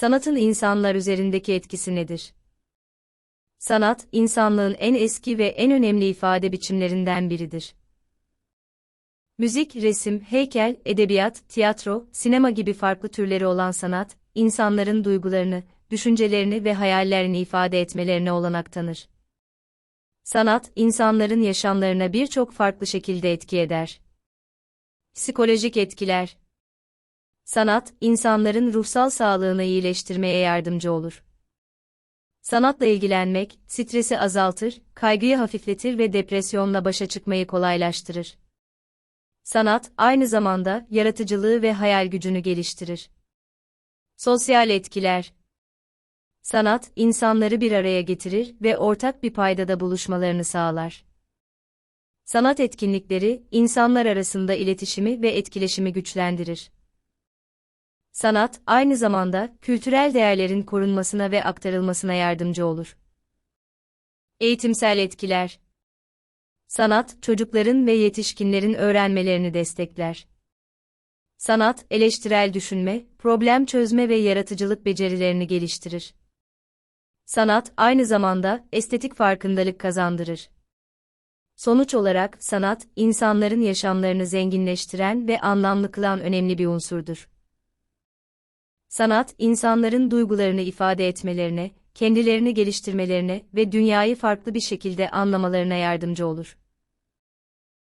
Sanatın insanlar üzerindeki etkisi nedir? Sanat, insanlığın en eski ve en önemli ifade biçimlerinden biridir. Müzik, resim, heykel, edebiyat, tiyatro, sinema gibi farklı türleri olan sanat, insanların duygularını, düşüncelerini ve hayallerini ifade etmelerine olanak tanır. Sanat, insanların yaşamlarına birçok farklı şekilde etki eder. Psikolojik etkiler Sanat, insanların ruhsal sağlığını iyileştirmeye yardımcı olur. Sanatla ilgilenmek, stresi azaltır, kaygıyı hafifletir ve depresyonla başa çıkmayı kolaylaştırır. Sanat, aynı zamanda yaratıcılığı ve hayal gücünü geliştirir. Sosyal etkiler Sanat, insanları bir araya getirir ve ortak bir paydada buluşmalarını sağlar. Sanat etkinlikleri, insanlar arasında iletişimi ve etkileşimi güçlendirir. Sanat, aynı zamanda kültürel değerlerin korunmasına ve aktarılmasına yardımcı olur. Eğitimsel etkiler Sanat, çocukların ve yetişkinlerin öğrenmelerini destekler. Sanat, eleştirel düşünme, problem çözme ve yaratıcılık becerilerini geliştirir. Sanat, aynı zamanda estetik farkındalık kazandırır. Sonuç olarak, sanat, insanların yaşamlarını zenginleştiren ve anlamlı kılan önemli bir unsurdur. Sanat, insanların duygularını ifade etmelerine, kendilerini geliştirmelerine ve dünyayı farklı bir şekilde anlamalarına yardımcı olur.